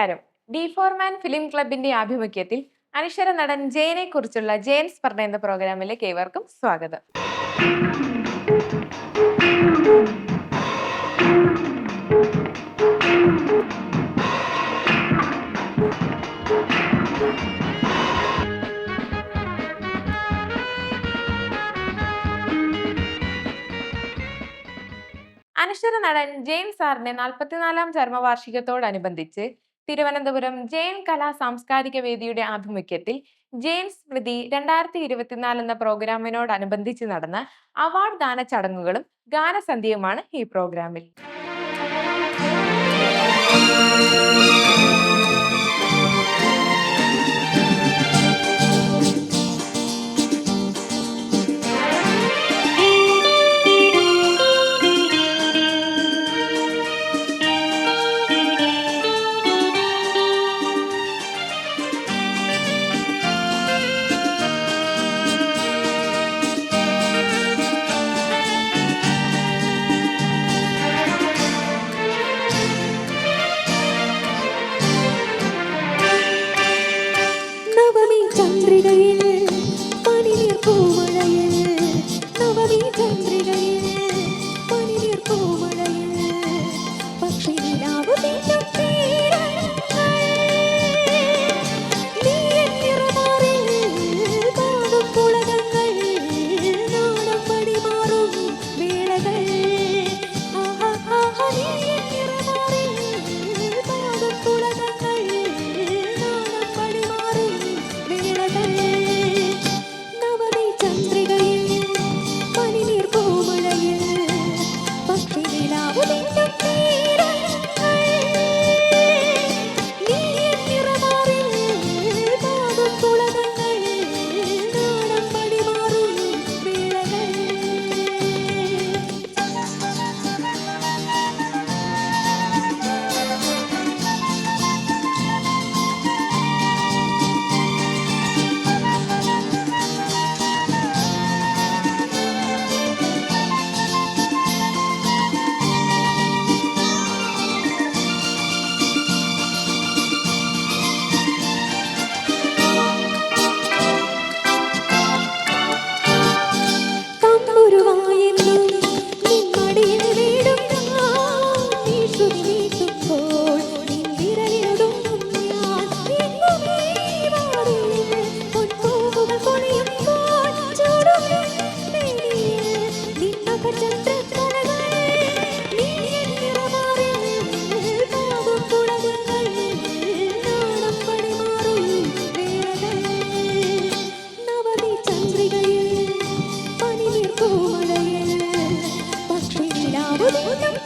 നമസ്കാരം. ഡി ഫോർമാൻ ഫിലിം ക്ലബിന്റെ ആഭിമുഖ്യത്തിൽ അനശ്വര നടൻ ജയനെ കുറിച്ചുള്ള ജയൻസ് പറഞ്ഞ എന്ന പ്രോഗ്രാമിലേക്ക് ഏവർക്കും സ്വാഗതം. അനശ്വര നടൻ ജെയിംസ് സാറിന്റെ നാൽപ്പത്തിനാലാം ചരമവാർഷികത്തോടനുബന്ധിച്ച് തിരുവനന്തപുരം ജെയിൻ കലാ സാംസ്കാരിക വേദിയുടെ ആഭിമുഖ്യത്തിൽ ജെയിൻ സ്മൃതി രണ്ടായിരത്തി ഇരുപത്തിനാല് എന്ന പ്രോഗ്രാമിനോടനുബന്ധിച്ച് നടന്ന അവാർഡ് ദാന ചടങ്ങുകളും ഗാനസന്ധ്യയുമാണ് ഈ പ്രോഗ്രാമിൽ.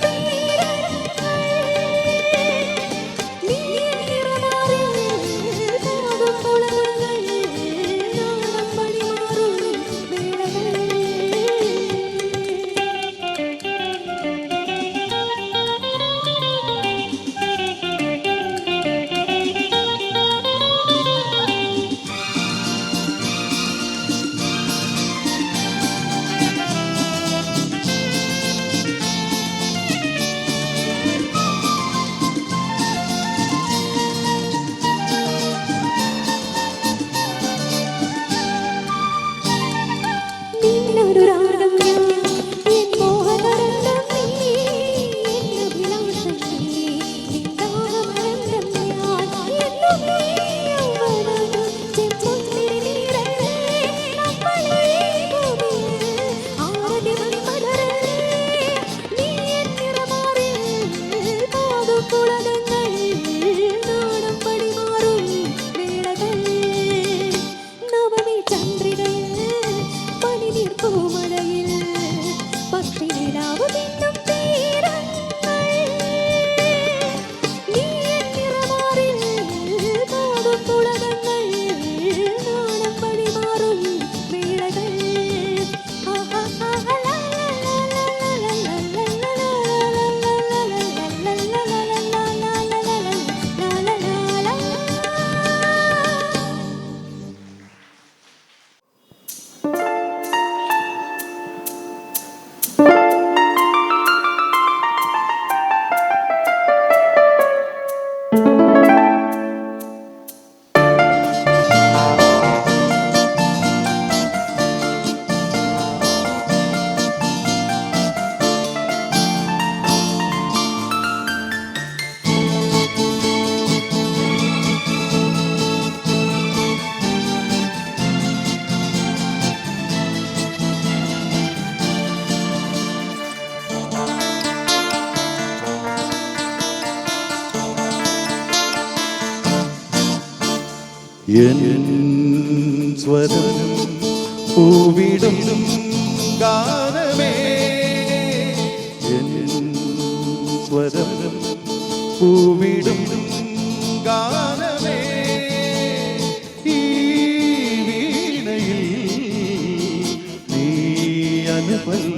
be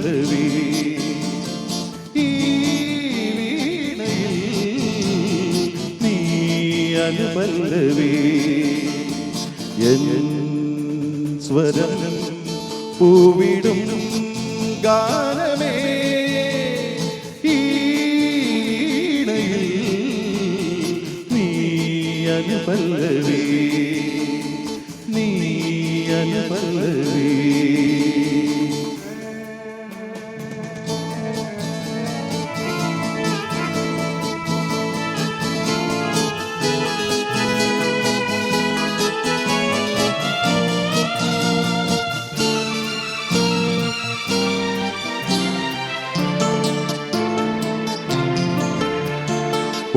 അനുപല്ലവി ഈ വീണയിൽ നീ അനുപല്ലവി. സ്വരം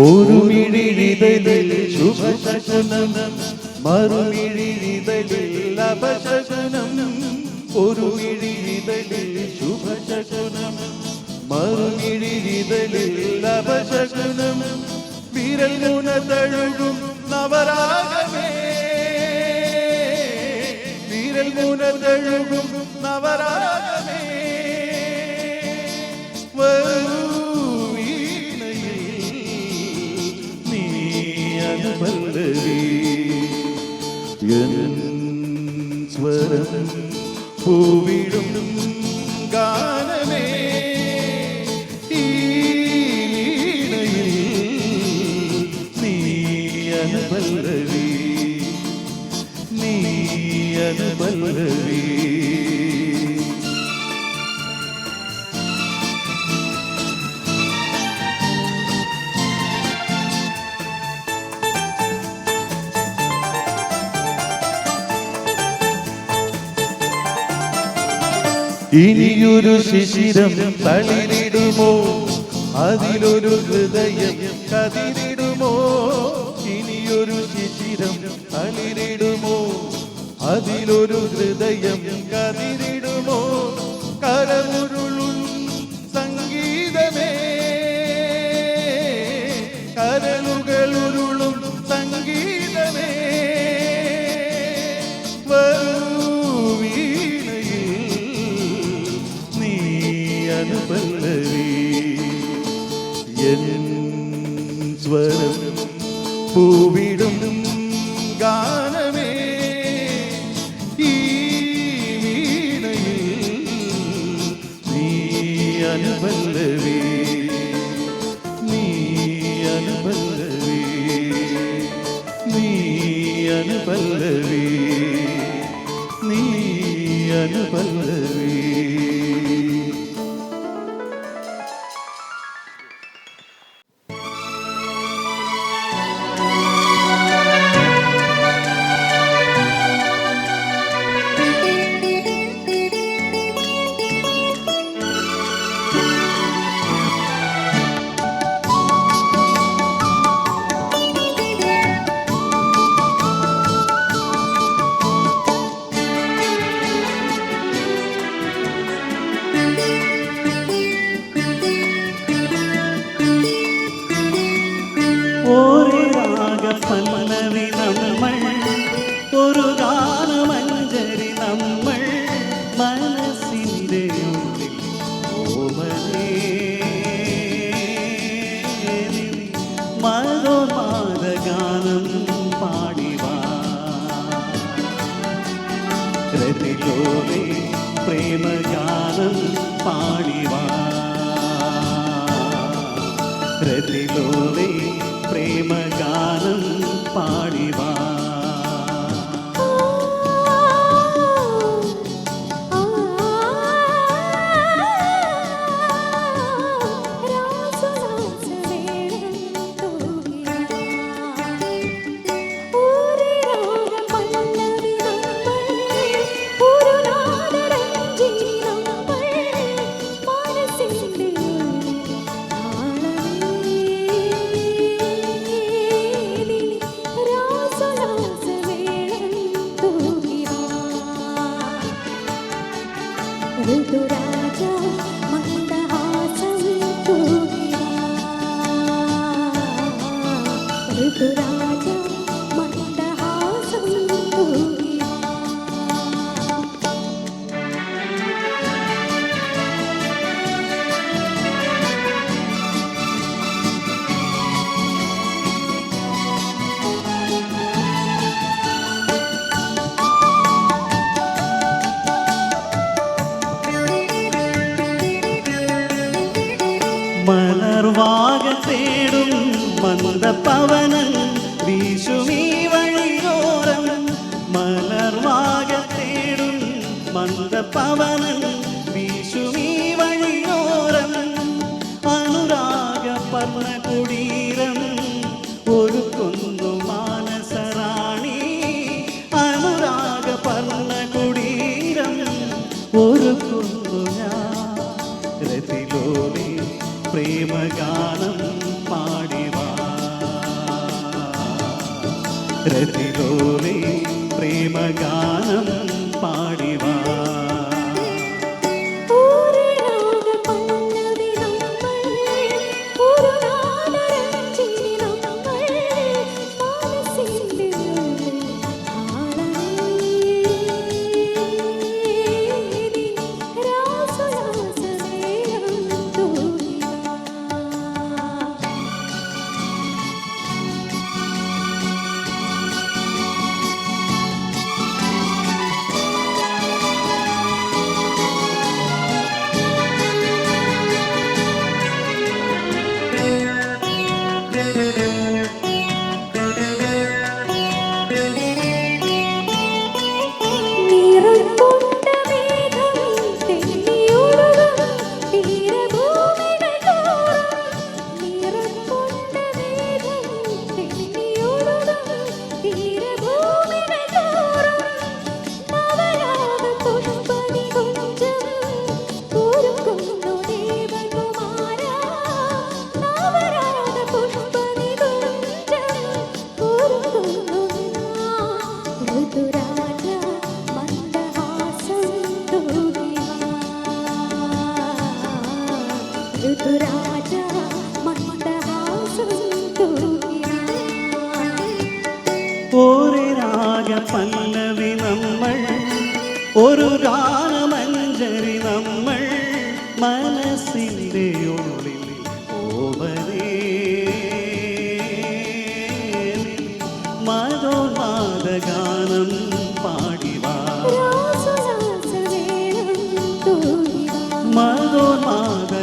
ഒരു മിഴിതലിൽ ശുഭശകുനം മറുമിഴിതലിൽ അപശകുനം. ഒരു മിഴിതലിൽ ശുഭശകുനം മറുമിഴിതലിൽ അപശകുനം. വിരൽ തഴുകും നവരാഗമേ. വിരൽ തഴുകും നവരാഗമേ. സ്വരം പൂവിടും ഗാനമേ. വീണയിൽ നീ അനുപല്ലവി. ഇനിയൊരു ശിശിരം തളിരിടുമോ? അതിലൊരു ഹൃദയം കതിരിടുമോ? ഇനിയൊരു ശിശിരം തളിരിടുമോ? അതിലൊരു ഹൃദയം കതിരിടുമോ? കരമുരുളും അനുപല്ലവി എൻ സ്വരം പൂവിടും ഗാനമേ. ഈ വീണയിൽ നീ അനുപല്ലവി. നീ അനുപല്ലവി. നീ അനുപല്ലവി. നീ അനുപല്ലവി.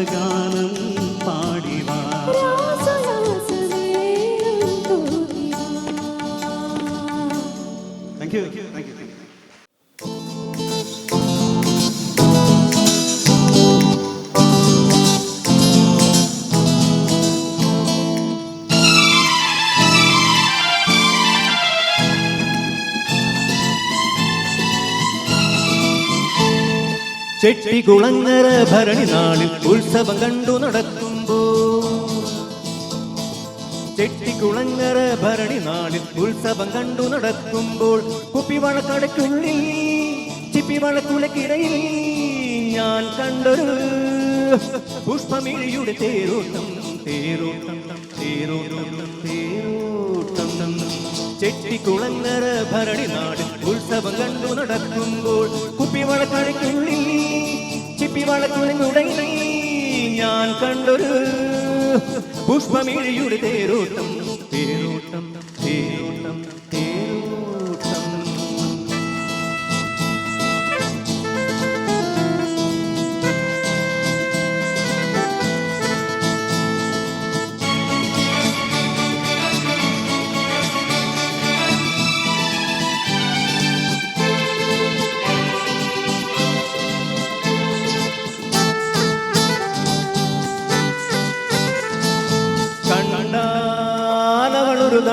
ഗാനം ചെട്ടികുളങ്ങര ഭരണി നാളിൽ ഉത്സവം കണ്ടു നടക്കുമ്പോ ചെട്ടിക്കുളങ്ങര ഭരണി നാളിൽ ഉത്സവം കണ്ടു നടക്കുമ്പോൾ കുപ്പിവളക്കടക്കുള്ളിൽ ചിപ്പിവളക്കുലക്കിടയിൽ ഞാൻ കണ്ടൊരു പുഷ്പമിഴിയുടെ തേരോട്ടം തേരോട്ടം തേരോട്ടം തേരോട്ടം. ചെട്ടിക്കുളങ്ങര ഭരണി നാടിൽ ഉത്സവം കണ്ടു നടക്കുമ്പോൾ കുപ്പിവളക്കടയ്ക്കുള്ളിൽ തുടങ്ങി. ഞാൻ കണ്ടൊരു പുഷ്പമിഴിയുടെ തേരോട്ടം.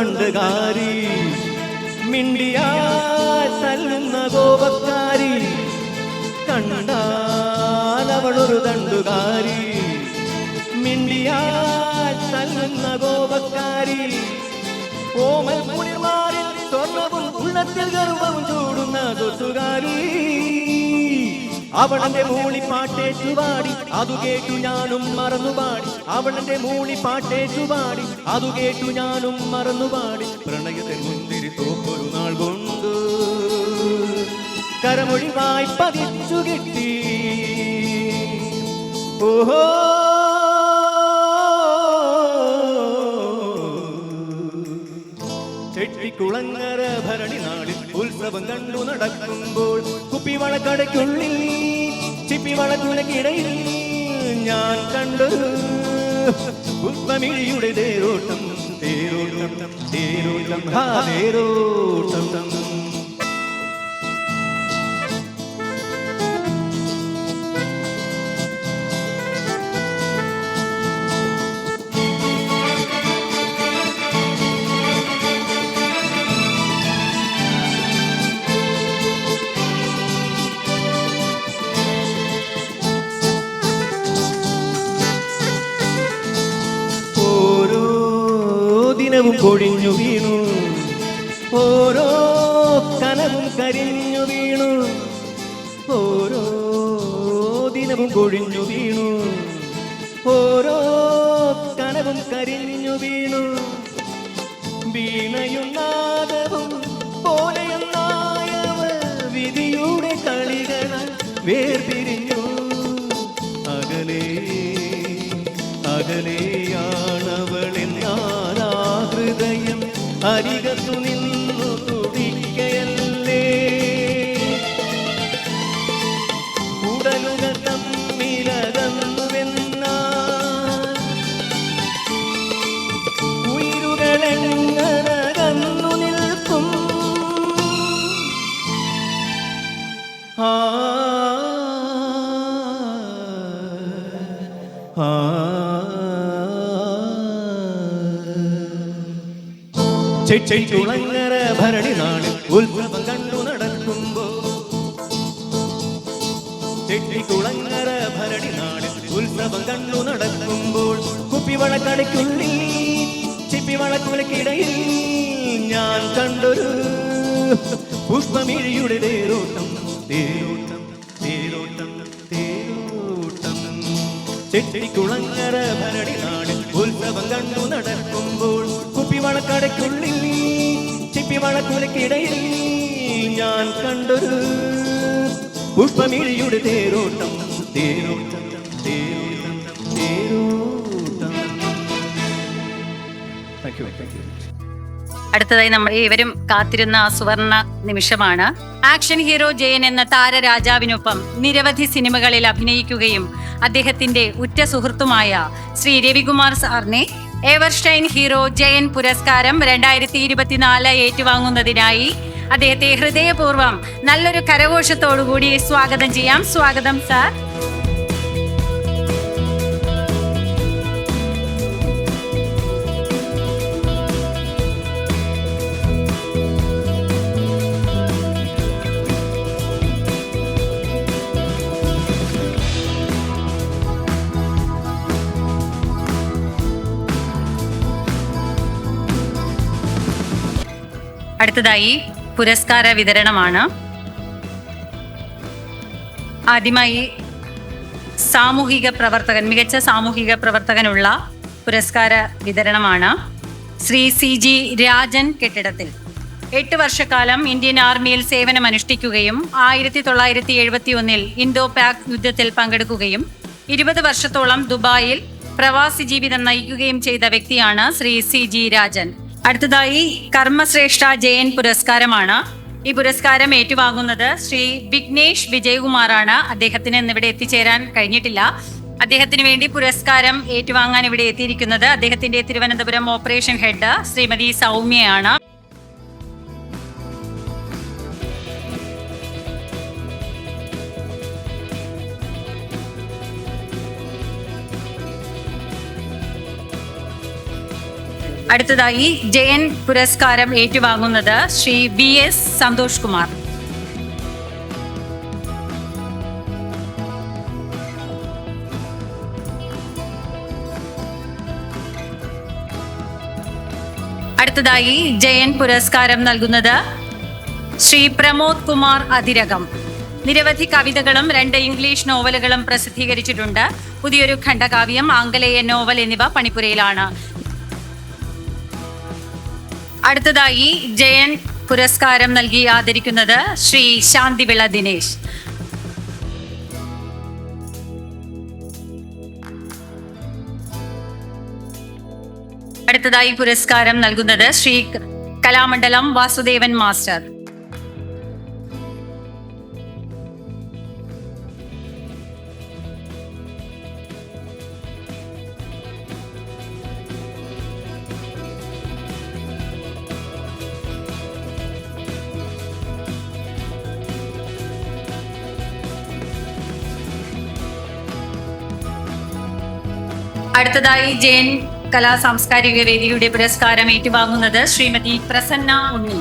ദണ്ഡകാരി മിണ്ടിയാ തല്ലുന്ന ഗോപക്കാരി കണ്ടാലവളൊരു തണ്ടുകാരി മിണ്ടിയാ തല്ലുന്ന ഗോപക്കാരി ഓമൽ കുളിർമാറിൽ സ്വർണവും ഉള്ളത്തിൽ ഗർവവും ചൂടുന്ന തൊട്ടുകാരി. അവളെന്റെ മൂളിപ്പാട്ടേറ്റുപാടി അതു കേട്ടു ഞാനും മറന്നുപാടി. അവളെന്റെ മൂളിപ്പാട്ടേറ്റുപാടി അതു കേട്ടു ഞാനും മറന്നുപാടി. പ്രണയത്തെ മുന്തിരി തോപ്പൊരു നാൾ കൊണ്ട് കരമൊഴിവായി പതിച്ചു കിട്ടി. ഓഹോ. ചെട്ടിക്കുളങ്ങര ഭരണി നാളിൽ ഉത്സവം കണ്ടു നടക്കുമ്പോൾ കുപ്പിവളക്കടയ്ക്കുള്ളിൽ ചിപ്പിവളക്കുലക്കിടയിൽ ഞാൻ കണ്ടു. പുഷ്പമിഴിയുടെ തേരോട്ടം തേരോട്ടം തേരോട്ടം ഹാ തേരോട്ടം. beber. കുപ്പിവളക്കടയ്ക്കുള്ളിൽ ചിപ്പിവളക്കുലക്കിടയിൽ ഞാൻ കണ്ടൊരു പുഷ്പമിഴിയുടെ തേരോട്ടം തേരോട്ടം തേരോട്ടം തേരോട്ടം. ചെട്ടിക്കുളങ്ങര ഭരണി നാട് ഉത്സവം കണ്ടു നടക്കുമ്പോൾ കുപ്പിവളക്കടയ്ക്കുള്ളിൽ ചിപ്പിവളക്കുലക്കിടയിൽ ഞാൻ കണ്ടൊരു പുഷ്പമിഴിയുടെ തേരോട്ടം തേരോട്ടം. അടുത്തതായി നമ്മൾ ഇവരും കാത്തിരുന്ന ആ സുവർണ നിമിഷമാണ്. ആക്ഷൻ ഹീറോ ജയൻ എന്ന താരരാജാവിനൊപ്പം നിരവധി സിനിമകളിൽ അഭിനയിക്കുകയും അദ്ദേഹത്തിന്റെ ഉറ്റ സുഹൃത്തുമായ ശ്രീ രവികുമാർ സാറിനെ എവർസ്റ്റൈൻ ഹീറോ ജയൻ പുരസ്കാരം രണ്ടായിരത്തി ഇരുപത്തിനാല് ഏറ്റുവാങ്ങുന്നതിനായി അദ്ദേഹത്തെ ഹൃദയപൂർവം നല്ലൊരു കരഘോഷത്തോടുകൂടി സ്വാഗതം ചെയ്യാം. സ്വാഗതം സാർ. അടുത്തതായി പുരസ്കാര വിതരണമാണ്. ആദ്യമായി സാമൂഹിക പ്രവർത്തകൻ മികച്ച സാമൂഹിക പ്രവർത്തകനുള്ള പുരസ്കാര വിതരണമാണ്. ശ്രീ സി ജി രാജൻ കെട്ടിടത്തിൽ എട്ട് വർഷക്കാലം ഇന്ത്യൻ ആർമിയിൽ സേവനമനുഷ്ഠിക്കുകയും ആയിരത്തി തൊള്ളായിരത്തി എഴുപത്തി ഒന്നിൽ ഇന്തോ പാക് യുദ്ധത്തിൽ പങ്കെടുക്കുകയും ഇരുപത് വർഷത്തോളം ദുബായിൽ പ്രവാസി ജീവിതം നയിക്കുകയും ചെയ്ത വ്യക്തിയാണ് ശ്രീ സി ജി രാജൻ. അടുത്തതായി കർമ്മശ്രേഷ്ഠ ജയൻ പുരസ്കാരമാണ്. ഈ പുരസ്കാരം ഏറ്റുവാങ്ങുന്നത് ശ്രീ വിഘ്നേഷ് വിജയകുമാറാണ്. അദ്ദേഹത്തിന് ഇന്നിവിടെ എത്തിച്ചേരാൻ കഴിഞ്ഞിട്ടില്ല. അദ്ദേഹത്തിന് വേണ്ടി പുരസ്കാരം ഏറ്റുവാങ്ങാൻ ഇവിടെ എത്തിയിരിക്കുന്നത് അദ്ദേഹത്തിന്റെ തിരുവനന്തപുരം ഓപ്പറേഷൻ ഹെഡ് ശ്രീമതി സൗമ്യയാണ്. അടുത്തതായി ജയൻ പുരസ്കാരം ഏറ്റുവാങ്ങുന്നത് ശ്രീ ബി എസ് സന്തോഷ് കുമാർ. അടുത്തതായി ജയൻ പുരസ്കാരം നൽകുന്നത് ശ്രീ പ്രമോദ് കുമാർ അതിരകം. നിരവധി കവിതകളും രണ്ട് ഇംഗ്ലീഷ് നോവലുകളും പ്രസിദ്ധീകരിച്ചിട്ടുണ്ട്. പുതിയൊരു ഖണ്ഡകാവ്യം ആംഗലേയ നോവൽ എന്നിവ പണിപ്പുരയിലാണ്. അടുത്തതായി ജയൻ പുരസ്കാരം നൽകി ആദരിക്കുന്നത് ശ്രീ ശാന്തിവിള ദിനേശ്. അടുത്തതായി പുരസ്കാരം നൽകുന്നത് ശ്രീ കലാമണ്ഡലം വാസുദേവൻ മാസ്റ്റർ. അടുത്തതായി ജയൻ കലാ സാംസ്കാരിക വേദിയുടെ പുരസ്കാരം ഏറ്റുവാങ്ങുന്നത് ശ്രീമതി പ്രസന്ന ഉണ്ണി.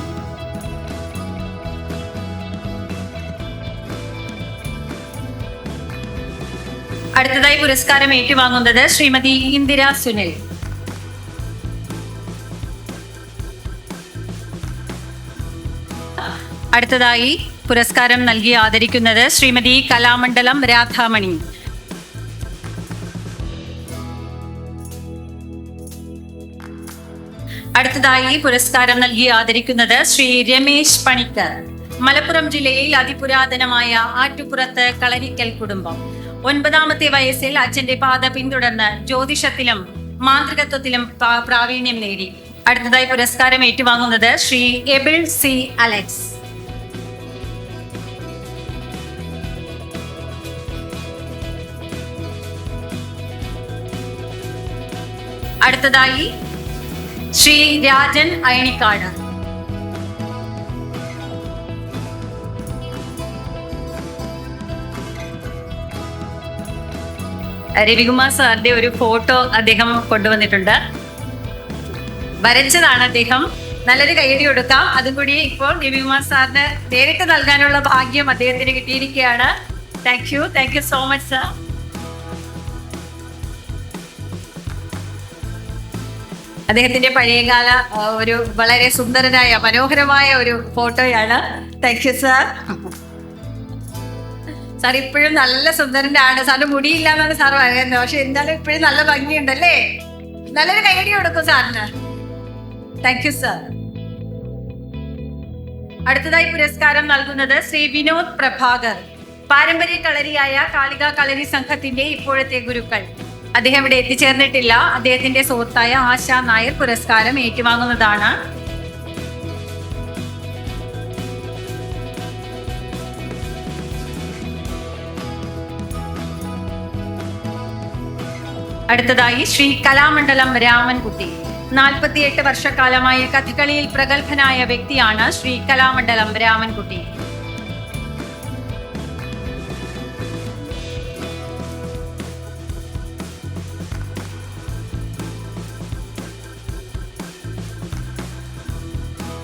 അടുത്തതായി പുരസ്കാരം ഏറ്റുവാങ്ങുന്നത് ശ്രീമതി ഇന്ദിര സുനിൽ. അടുത്തതായി പുരസ്കാരം നൽകി ആദരിക്കുന്നത് ശ്രീമതി കലാമണ്ഡലം രാധാമണി. അടുത്തതായി പുരസ്കാരം നൽകി ആദരിക്കുന്നത് ശ്രീ രമേശ് പണിക്കർ. മലപ്പുറം ജില്ലയിൽ അതിപുരാതനമായ ആറ്റുപുറത്ത് കളരിക്കൽ കുടുംബം. ഒൻപതാമത്തെ വയസ്സിൽ അച്ഛന്റെ പാത പിന്തുടർന്ന് ജ്യോതിഷത്തിലും മാന്ത്രികത്വത്തിലും പ്രാവീണ്യം നേടി. അടുത്തതായി പുരസ്കാരം ഏറ്റുവാങ്ങുന്നത് ശ്രീ എബിൾ സി അലക്സ്. അടുത്തതായി ശ്രീ രാജൻ അയണിക്കാട്. രവികുമാർ സാറിന്റെ ഒരു ഫോട്ടോ അദ്ദേഹം കൊണ്ടുവന്നിട്ടുണ്ട്. വരച്ചതാണ് അദ്ദേഹം. നല്ലൊരു കൈയടി കൊടുക്കാം. അതും കൂടി ഇപ്പോൾ രവികുമാർ സാറിന് നേരിട്ട് നൽകാനുള്ള ഭാഗ്യം അദ്ദേഹത്തിന് കിട്ടിയിരിക്കുകയാണ്. Thank you thank you so much sir അദ്ദേഹത്തിന്റെ പഴയകാല ഒരു വളരെ സുന്ദരനായ മനോഹരമായ ഒരു ഫോട്ടോയാണ്. താങ്ക് യു സാർ സാർ ഇപ്പോഴും നല്ല സുന്ദരനാണ്. സാറിന് മുടിയില്ല എന്നാണ് സാർ പറയുന്നത്. പക്ഷെ എന്തായാലും ഇപ്പോഴും നല്ല ഭംഗിയുണ്ടല്ലേ? നല്ലൊരു കൈഡി കൊടുക്കും സാറിന് താങ്ക് യു സാർ അടുത്തതായി പുരസ്കാരം നൽകുന്നത് ശ്രീ വിനോദ് പ്രഭാകർ. പാരമ്പര്യ കളരിയായ കാളിക കളരി സംഘത്തിന്റെ ഇപ്പോഴത്തെ ഗുരുക്കൾ. അദ്ദേഹം ഇവിടെ എത്തിച്ചേർന്നിട്ടില്ല. അദ്ദേഹത്തിന്റെ സുഹൃത്തായ ആശാ നായർ പുരസ്കാരം ഏറ്റുവാങ്ങുന്നതാണ്. അടുത്തതായി ശ്രീ കലാമണ്ഡലം രാമൻകുട്ടി. നാൽപ്പത്തിയെട്ട് വർഷക്കാലമായി കഥകളിയിൽ പ്രഗത്ഭനായ വ്യക്തിയാണ് ശ്രീ കലാമണ്ഡലം രാമൻകുട്ടി.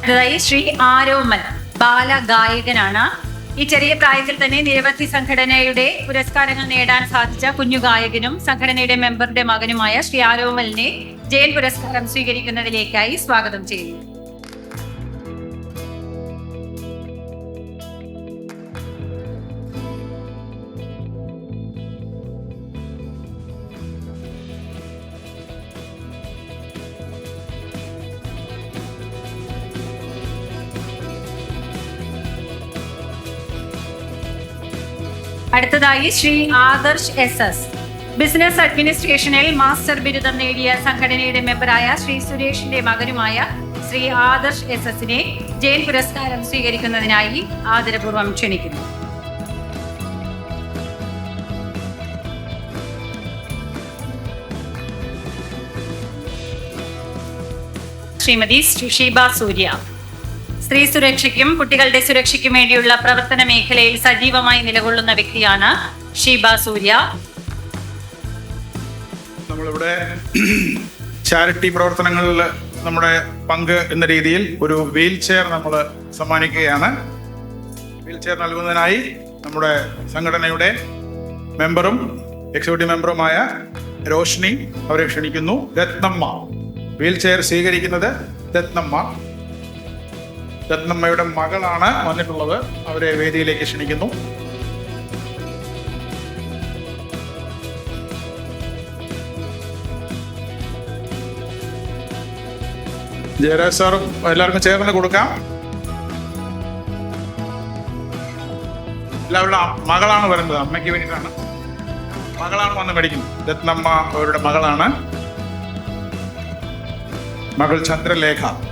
അടുത്തതായി ശ്രീ ആരോമൻ ബാലഗായകനാണ്. ഈ ചെറിയ പ്രായത്തിൽ തന്നെ നിരവധി സംഘടനയുടെ പുരസ്കാരങ്ങൾ നേടാൻ സാധിച്ച കുഞ്ഞു ഗായകനും സംഘടനയുടെ മെമ്പറുടെ മകനുമായ ശ്രീ ആരോമലിനെ ജയൻ പുരസ്കാരം സ്വീകരിക്കുന്നതിലേക്കായി സ്വാഗതം ചെയ്യുന്നു. അടുത്തതായി Shri Adarsh S S. Business അഡ്മിനിസ്ട്രേഷനിൽ master ബിരുദം നേടിയ സംഘടനയുടെ മെമ്പറായ ശ്രീ സുരേഷിന്റെ മകനുമായ ശ്രീ ആദർശ് എസ് എസിനെ ജയിൽ പുരസ്കാരം സ്വീകരിക്കുന്നതിനായി ആദരപൂർവം ക്ഷണിക്കുന്നു. ശ്രീമതി സുഷീബ സൂര്യ. സ്ത്രീ സുരക്ഷയ്ക്കും കുട്ടികളുടെ സുരക്ഷയ്ക്കും വേണ്ടിയുള്ള പ്രവർത്തന മേഖലയിൽ സജീവമായി നിലകൊള്ളുന്ന വ്യക്തിയാണ് ഷീബ സൂര്യ. നമ്മളിവിടെ ചാരിറ്റി പ്രവർത്തനങ്ങളിൽ നമ്മുടെ പങ്ക് എന്ന രീതിയിൽ ഒരു വീൽ ചെയർ നമ്മൾ സമ്മാനിക്കുകയാണ്. വീൽ ചെയർ നൽകുന്നതിനായി നമ്മുടെ സംഘടനയുടെ മെമ്പറും എക്സിക്യൂട്ടീവ് മെമ്പറുമായ രോഷ്നി അവരെ ക്ഷണിക്കുന്നു. രത്നമ്മ. വീൽ ചെയർ സ്വീകരിക്കുന്നത് രത്നമ്മ. രത്നമ്മയുടെ മകളാണ് വന്നിട്ടുള്ളത്. അവരെ വേദിയിലേക്ക് ക്ഷണിക്കുന്നു. ജയരാജ് സാറും എല്ലാവർക്കും ചേർന്ന് കൊടുക്കാം. എല്ലാവരുടെ മകളാണ് വരുന്നത് അമ്മയ്ക്ക് വേണ്ടിയിട്ടാണ്. മകളാണ് വന്ന് മേടിക്കുന്നത്. രത്നമ്മ അവരുടെ മകളാണ്. മകൾ ചന്ദ്രലേഖ.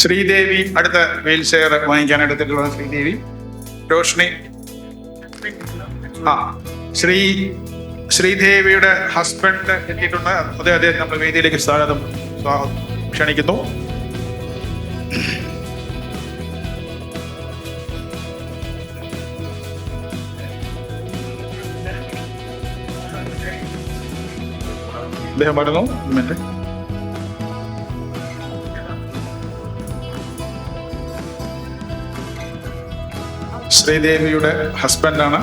ശ്രീദേവി അടുത്ത വീൽ ചെയർ വാങ്ങിക്കാൻ എടുത്തിട്ടുള്ള ശ്രീദേവി. രോഷ്ണി ആ ശ്രീ ശ്രീദേവിയുടെ ഹസ്ബൻഡ് എത്തിയിട്ടുണ്ട്. അതേ അദ്ദേഹം നമ്മുടെ വേദിയിലേക്ക് സ്വാഗതം ക്ഷണിക്കുന്നു. അദ്ദേഹം ഒരു മിനിറ്റ്. ശ്രീദേവിയുടെ ഹസ്ബൻഡാണ്